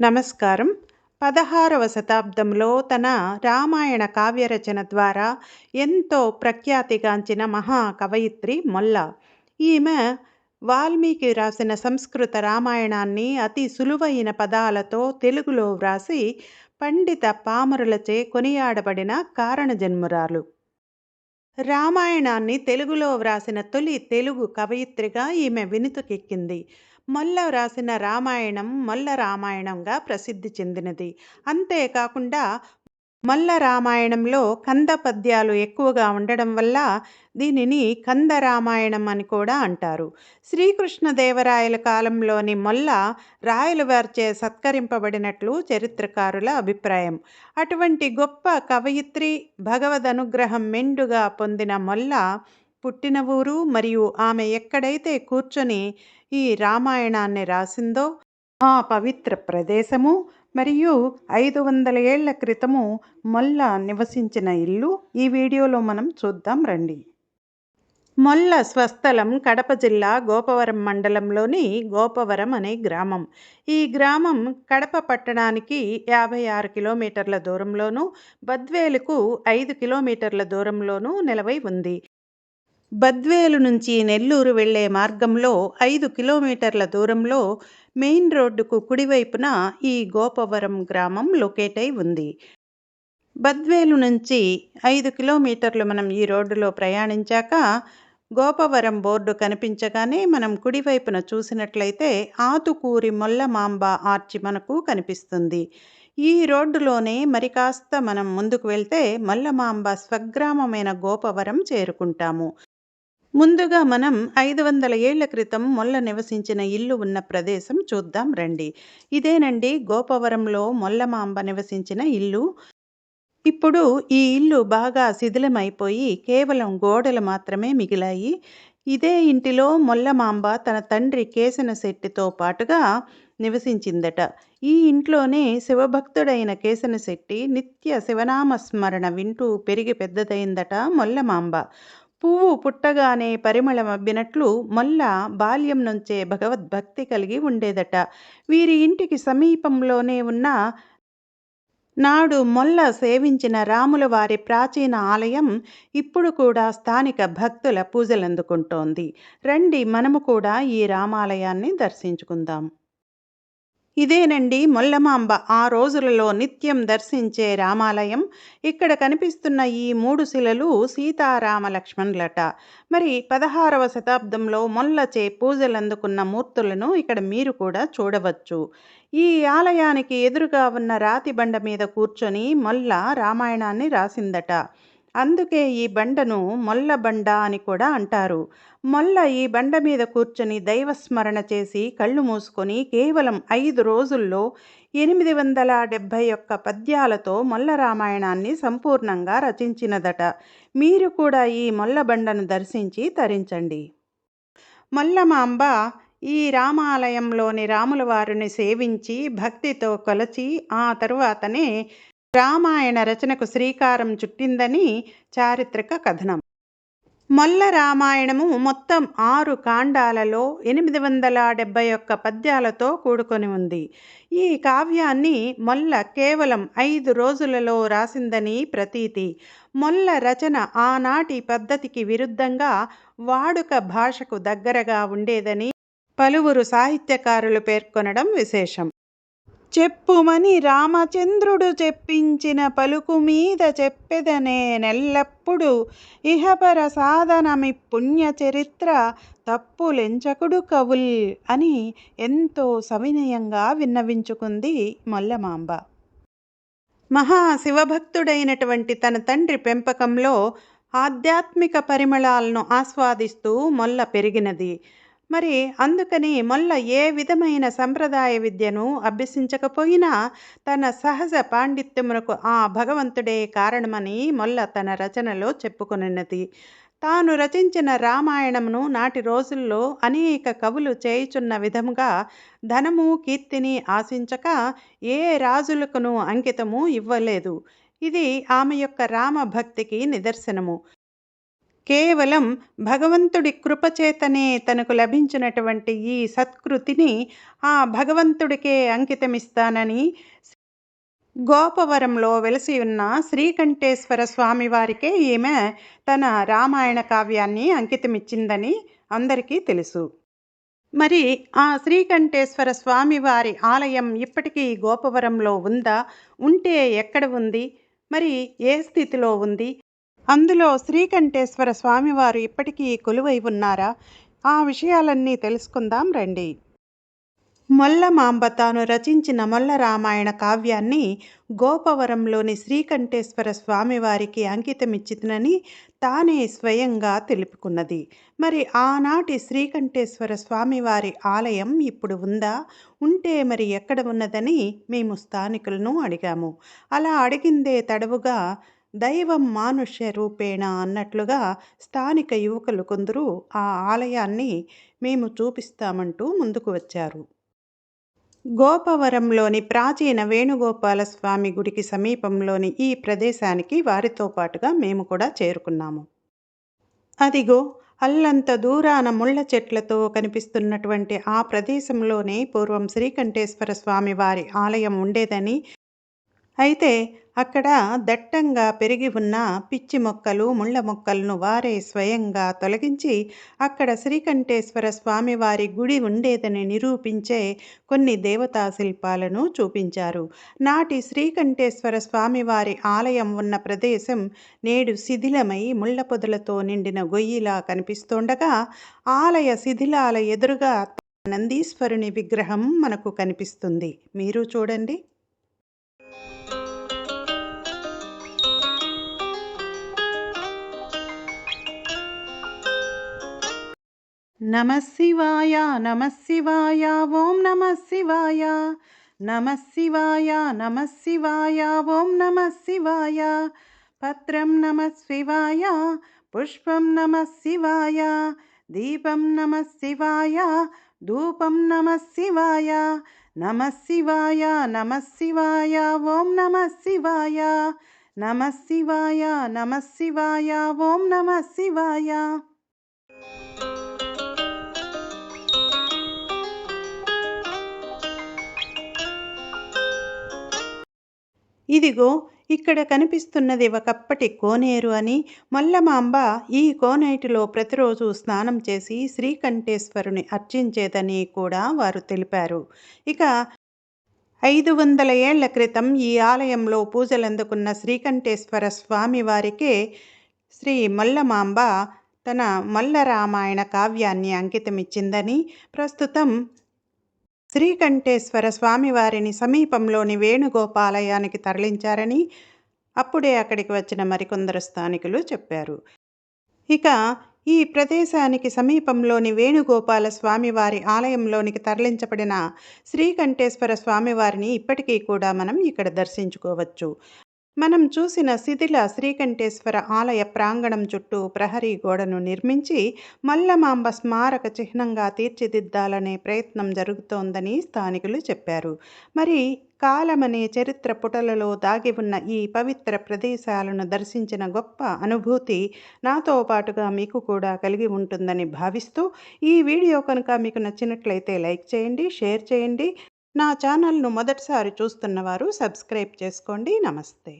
నమస్కారం. పదహారవ శతాబ్దంలో తన రామాయణ కావ్యరచన ద్వారా ఎంతో ప్రఖ్యాతిగాంచిన మహా కవయిత్రి మొల్ల. ఈమె వాల్మీకి రాసిన సంస్కృత రామాయణాన్ని అతి సులువైన పదాలతో తెలుగులో వ్రాసి పండిత పామరులచే కొనియాడబడిన కారణజన్మురాలు. రామాయణాన్ని తెలుగులో వ్రాసిన తొలి తెలుగు కవయిత్రిగా ఈమె వినుతుకెక్కింది. మొల్ల వ్రాసిన రామాయణం మొల్ల రామాయణంగా ప్రసిద్ధి చెందినది. అంతేకాకుండా మొల్ల రామాయణంలో కంద పద్యాలు ఎక్కువగా ఉండడం వల్ల దీనిని కంద రామాయణం అని కూడా అంటారు. శ్రీకృష్ణదేవరాయల కాలంలోని మొల్ల రాయలవారిచే సత్కరింపబడినట్లు చరిత్రకారుల అభిప్రాయం. అటువంటి గొప్ప కవయిత్రి భగవద్ అనుగ్రహం మెండుగా పొందిన మొల్ల పుట్టిన ఊరు మరియు ఆమె ఎక్కడైతే కూర్చొని ఈ రామాయణాన్ని రాసిందో ఆ పవిత్ర ప్రదేశము మరియు ఐదు వందల ఏళ్ళ క్రితము మొల్ల నివసించిన ఇల్లు ఈ వీడియోలో మనం చూద్దాం రండి. మొల్ల స్వస్థలం కడప జిల్లా గోపవరం మండలంలోని గోపవరం అనే గ్రామం. ఈ గ్రామం కడప పట్టణానికి యాభై ఆరు కిలోమీటర్ల దూరంలోనూ బద్వేలుకు ఐదు కిలోమీటర్ల దూరంలోనూ నిలవై ఉంది. బద్వేలు నుంచి నెల్లూరు వెళ్ళే మార్గంలో ఐదు కిలోమీటర్ల దూరంలో మెయిన్ రోడ్డుకు కుడివైపున ఈ గోపవరం గ్రామం లొకేట్ అయి ఉంది. బద్వేలు నుంచి ఐదు కిలోమీటర్లు మనం ఈ రోడ్డులో ప్రయాణించాక గోపవరం బోర్డు కనిపించగానే మనం కుడివైపున చూసినట్లయితే ఆతుకూరి మొల్లమాంబ ఆర్చి మనకు కనిపిస్తుంది. ఈ రోడ్డులోనే మరి కాస్త మనం ముందుకు వెళ్తే మల్లమాంబ స్వగ్రామమైన గోపవరం చేరుకుంటాము. ముందుగా మనం ఐదు వందల ఏళ్ళ క్రితం మొల్ల నివసించిన ఇల్లు ఉన్న ప్రదేశం చూద్దాం రండి. ఇదేనండి గోపవరంలో మొల్లమాంబ నివసించిన ఇల్లు. ఇప్పుడు ఈ ఇల్లు బాగా శిథిలమైపోయి కేవలం గోడలు మాత్రమే మిగిలాయి. ఇదే ఇంటిలో మొల్లమాంబ తన తండ్రి కేసన శెట్టితో పాటుగా నివసించిందట. ఈ ఇంట్లోనే శివభక్తుడైన కేసన శెట్టి నిత్య శివనామ స్మరణ వింటూ పెరిగి పెద్దదైందట మొల్లమాంబ. పువ్వు పుట్టగానే పరిమళమబ్బినట్లు మొల్ల బాల్యం నుంచే భగవద్భక్తి కలిగి ఉండేదట. వీరి ఇంటికి సమీపంలోనే ఉన్న నాడు మొల్ల సేవించిన రాముల వారి ప్రాచీన ఆలయం ఇప్పుడు కూడా స్థానిక భక్తుల పూజలందుకుంటోంది. రండి మనము కూడా ఈ రామాలయాన్ని దర్శించుకుందాం. ఇదేనండి మొల్లమాంబ. ఆ రోజులలో నిత్యం దర్శించే రామాలయం. ఇక్కడ కనిపిస్తున్న ఈ మూడు శిలలు సీతారామ లక్ష్మణులట మరి పదహారవ శతాబ్దంలో మొల్లచే పూజలందుకున్న మూర్తులను ఇక్కడ మీరు కూడా చూడవచ్చు. ఈ ఆలయానికి ఎదురుగా ఉన్న రాతి బండ మీద కూర్చొని మొల్ల రామాయణాన్ని రాసిందట. అందుకే ఈ బండను మొల్ల బండ అని కూడా అంటారు. మొల్ల ఈ బండ మీద కూర్చొని దైవస్మరణ చేసి కళ్ళు మూసుకొని కేవలం ఐదు రోజుల్లో ఎనిమిది వందల డెబ్భై ఒక్క పద్యాలతో మొల్ల రామాయణాన్ని సంపూర్ణంగా రచించినదట. మీరు కూడా ఈ మొల్ల బండను దర్శించి తరించండి. మల్లమాంబ ఈ రామాలయంలోని రాముల వారిని సేవించి భక్తితో కొలచి ఆ తరువాతనే రామాయణ రచనకు శ్రీకారం చుట్టిందని చారిత్రక కథనం. మొల్ల రామాయణము మొత్తం ఆరు కాండాలలో ఎనిమిది వందల డెబ్భై ఒక్క పద్యాలతో కూడుకొని ఉంది. ఈ కావ్యాన్ని మొల్ల కేవలం ఐదు రోజులలో రాసిందని ప్రతీతి. మొల్ల రచన ఆనాటి పద్ధతికి విరుద్ధంగా వాడుక భాషకు దగ్గరగా ఉండేదని పలువురు సాహిత్యకారులు పేర్కొనడం విశేషం. చెప్పుమని రామచంద్రుడు చెప్పించిన పలుకు మీద చెప్పెదనే నెల్లప్పుడు ఇహపర సాధనమి పుణ్య చరిత్ర తప్పులెంచకుడు కవుల్ అని ఎంతో సవినయంగా విన్నవించుకుంది మల్లమాంబ. మహాశివభక్తుడైనటువంటి తన తండ్రి పెంపకంలో ఆధ్యాత్మిక పరిమళాలను ఆస్వాదిస్తూ మొల్ల పెరిగినది. మరి అందుకని మొల్ల ఏ విధమైన సంప్రదాయ విద్యను అభ్యసించకపోయినా తన సహజ పాండిత్యమునకు ఆ భగవంతుడే కారణమని మొల్ల తన రచనలో చెప్పుకొనిన్నది తాను రచించిన రామాయణమును నాటి రోజుల్లో అనేక కవులు చేయుచున్న విధముగా ధనము కీర్తిని ఆశించక ఏ రాజులకును అంకితము ఇవ్వలేదు. ఇది ఆమె యొక్క రామభక్తికి నిదర్శనము. కేవలం భగవంతుడి కృపచేతనే తనకు లభించినటువంటి ఈ సత్కృతిని ఆ భగవంతుడికే అంకితమిస్తానని గోపవరంలో వెలసి ఉన్న శ్రీకంఠేశ్వర స్వామివారికే ఈమె తన రామాయణ కావ్యాన్ని అంకితమిచ్చిందని అందరికీ తెలుసు. మరి ఆ శ్రీకంఠేశ్వర స్వామివారి ఆలయం ఇప్పటికీ గోపవరంలో ఉందా? ఉంటే ఎక్కడ ఉంది? మరి ఏ స్థితిలో ఉంది? అందులో శ్రీకంఠేశ్వర స్వామివారు ఇప్పటికీ కొలువై ఉన్నారా? ఆ విషయాలన్నీ తెలుసుకుందాం రండి. మొల్లమాంబ తాను రచించిన మొల్ల రామాయణ కావ్యాన్ని గోపవరంలోని శ్రీకంఠేశ్వర స్వామివారికి అంకితమిచ్చినని తానే స్వయంగా తెలుపుకున్నది. మరి ఆనాటి శ్రీకంఠేశ్వర స్వామివారి ఆలయం ఇప్పుడు ఉందా? ఉంటే మరి ఎక్కడ ఉన్నదని మేము స్థానికులను అడిగాము. అలా అడిగిందే తడవుగా దైవం మానుష్య రూపేణ అన్నట్లుగా స్థానిక యువకులు కొందరు ఆ ఆలయాన్ని మేము చూపిస్తామంటూ ముందుకు వచ్చారు. గోపవరంలోని ప్రాచీన వేణుగోపాల స్వామి గుడికి సమీపంలోని ఈ ప్రదేశానికి వారితో పాటుగా మేము కూడా చేరుకున్నాము. అదిగో అల్లంత దూరాన ముళ్ళ చెట్లతో కనిపిస్తున్నటువంటి ఆ ప్రదేశంలోనే పూర్వం శ్రీకంఠేశ్వర స్వామి వారి ఆలయం ఉండేదని అయితే అక్కడ దట్టంగా పెరిగి ఉన్న పిచ్చి మొక్కలు ముళ్ళ మొక్కలను వారే స్వయంగా తొలగించి అక్కడ శ్రీకంఠేశ్వర స్వామివారి గుడి ఉండేదని నిరూపించే కొన్ని దేవతా శిల్పాలను చూపించారు. నాటి శ్రీకంఠేశ్వర స్వామివారి ఆలయం ఉన్న ప్రదేశం నేడు శిథిలమై ముళ్ళ పొదలతో నిండిన గొయ్యిలా కనిపిస్తుండగా ఆలయ శిథిలాల ఎదురుగా నందీశ్వరుని విగ్రహం మనకు కనిపిస్తుంది. మీరు చూడండి. నమ శివాయ నమ శివాయ ఓం నమ శివాయ నమ శివాయ నమ శివాయ ఓం నమ శివాయ పత్రం నమ శివాయ పుష్పం నమ శివాయ దీపం నమ శివాయ ధూపం నమ శివాయ నమ శివాయ నమ శివాయ ఓం నమ శివాయ నమ శివాయ నమ శివాయ ఓం నమ ఇదిగో ఇక్కడ కనిపిస్తున్నది ఒకప్పటి కోనేరు అని. మల్లమాంబ ఈ కోనేటిలో ప్రతిరోజు స్నానం చేసి శ్రీకంఠేశ్వరుని అర్చించేదని కూడా వారు తెలిపారు. ఇక ఐదు వందల ఏళ్ళ క్రితం ఈ ఆలయంలో పూజలందుకున్న శ్రీకంఠేశ్వర స్వామి వారికే శ్రీ మల్లమాంబ తన మల్లరామాయణ కావ్యాన్ని అంకితమిచ్చిందని ప్రస్తుతం శ్రీకంఠేశ్వర స్వామివారిని సమీపంలోని వేణుగోపాలయానికి తరలించారని అప్పుడే అక్కడికి వచ్చిన మరికొందరు స్థానికులు చెప్పారు. ఇక ఈ ప్రదేశానికి సమీపంలోని వేణుగోపాల స్వామివారి ఆలయంలోనికి తరలించబడిన శ్రీకంఠేశ్వర స్వామివారిని ఇప్పటికీ కూడా మనం ఇక్కడ దర్శించుకోవచ్చు. మనం చూసిన శిథిల శ్రీకంఠేశ్వర ఆలయ ప్రాంగణం చుట్టూ ప్రహరీ గోడను నిర్మించి మల్లమాంబ స్మారక చిహ్నంగా తీర్చిదిద్దాలనే ప్రయత్నం జరుగుతోందని స్థానికులు చెప్పారు. మరి కాలమనే చరిత్ర పుటలలో దాగి ఉన్న ఈ పవిత్ర ప్రదేశాలను దర్శించిన గొప్ప అనుభూతి నాతో పాటుగా మీకు కూడా కలిగి ఉంటుందని భావిస్తూ ఈ వీడియో కనుక మీకు నచ్చినట్లయితే లైక్ చేయండి షేర్ చేయండి నా ఛానల్ను మొదటిసారి చూస్తున్నవారు సబ్స్క్రైబ్ చేసుకోండి. నమస్తే.